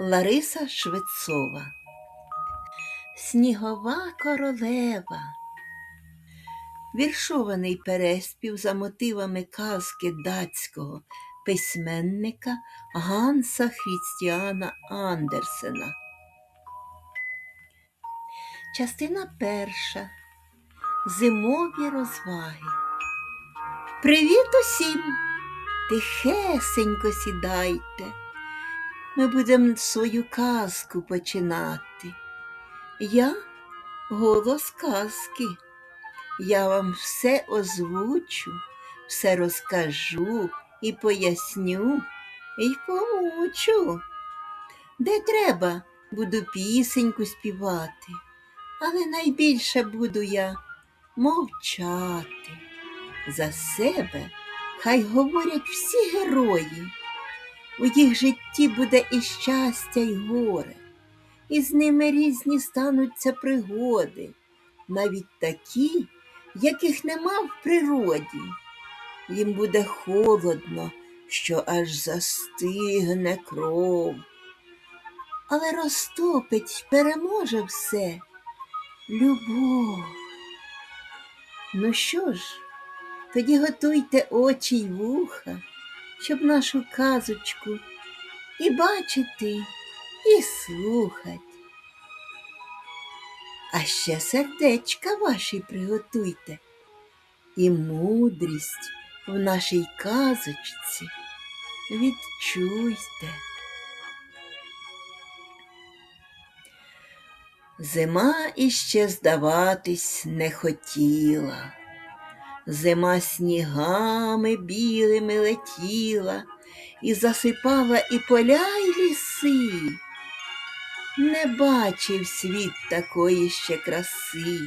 Лариса Швецова Снігова королева Віршований переспів за мотивами казки датського письменника Ганса Хрістіана Андерсена. Частина перша. Зимові розваги. Привіт усім! Тихесенько сідайте. Ми будемо свою казку починати. Я голос казки. Я вам все озвучу, все розкажу і поясню, і помучу. Де треба, буду пісеньку співати, але найбільше буду я мовчати. За себе хай говорять всі герої. У їх житті буде і щастя, і горе, і з ними різні стануться пригоди, навіть такі, яких нема в природі. Їм буде холодно, що аж застигне кров. Але розтопить, переможе все любов. Ну що ж, тоді готуйте очі й вуха, щоб нашу казочку і бачити, і слухать. А ще сердечка ваші приготуйте, і мудрість в нашій казочці відчуйте. Зима іще здаватись не хотіла. Зима снігами білими летіла і засипала і поля, й ліси. Не бачив світ такої ще краси.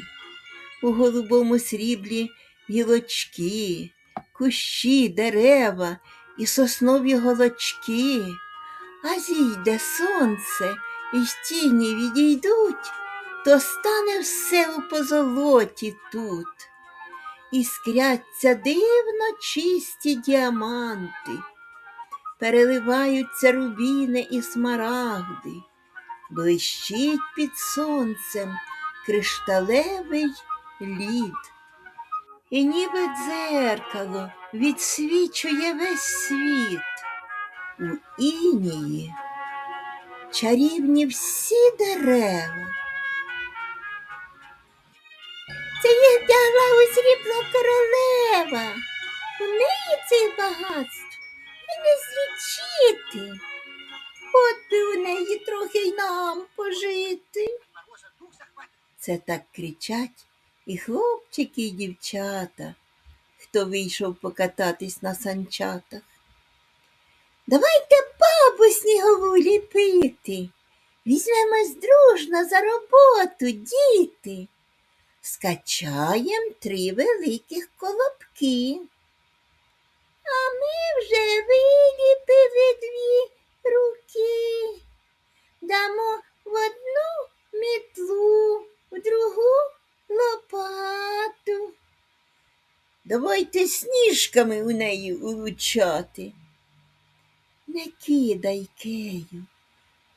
У голубому сріблі гілочки, кущі, дерева і соснові голочки, а зійде сонце і тіні відійдуть, то стане все у позолоті тут. Іскряться дивно чисті діаманти, переливаються рубіни і смарагди, блищить під сонцем кришталевий лід. І ніби дзеркало відсвічує весь світ. У інії чарівні всі дерева. Це їх вдягла у срібло королева. У неї цих багатств і не злічити. От би у неї трохи й нам пожити. Це так кричать і хлопчики, і дівчата, хто вийшов покататись на санчатах. Давайте бабу снігову ліпити. Візьмемось дружно за роботу, діти. Скачаєм три великих колобки. А ми вже виліпили дві руки. Дамо в одну мітлу, в другу лопату. Давайте сніжками у неї улучати. Не кидай кею,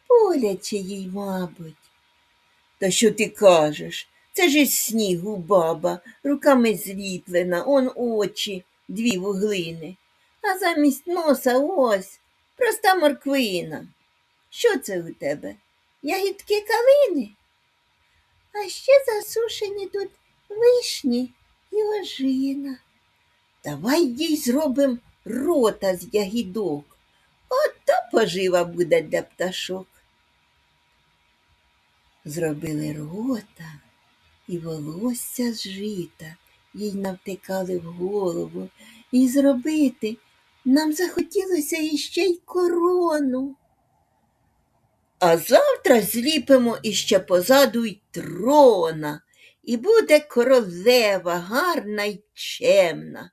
боляче їй, мабуть. Та що ти кажеш? Це ж із снігу баба, руками зліплена, он очі, дві вуглини, а замість носа ось проста морквина. Що це у тебе? Ягідки калини? А ще засушені тут вишні і ожина. Давай їй зробим рота з ягідок. Ото пожива буде для пташок. Зробили рота і волосся з жита, їй навтикали в голову, і зробити нам захотілося іще й корону. А завтра зліпимо іще позаду й трона, і буде королева гарна й чемна.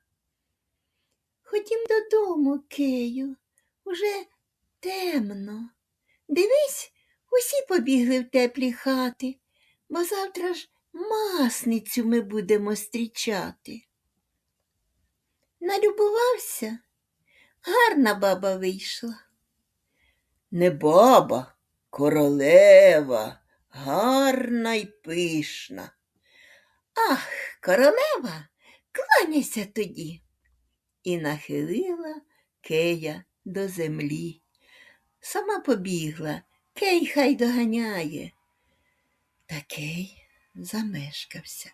Ходім додому, Кею, уже темно. Дивись, усі побігли в теплі хати, бо завтра ж масницю ми будемо зустрічати. Налюбувався, гарна баба вийшла. Не баба, королева, гарна й пишна. Ах, королева, кланяйся тоді. І нахилила Кея до землі. Сама побігла, Кей хай доганяє. Та Кей замешкався.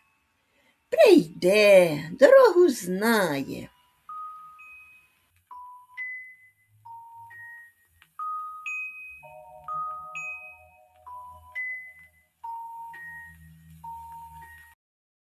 Прийде, дорогу знає.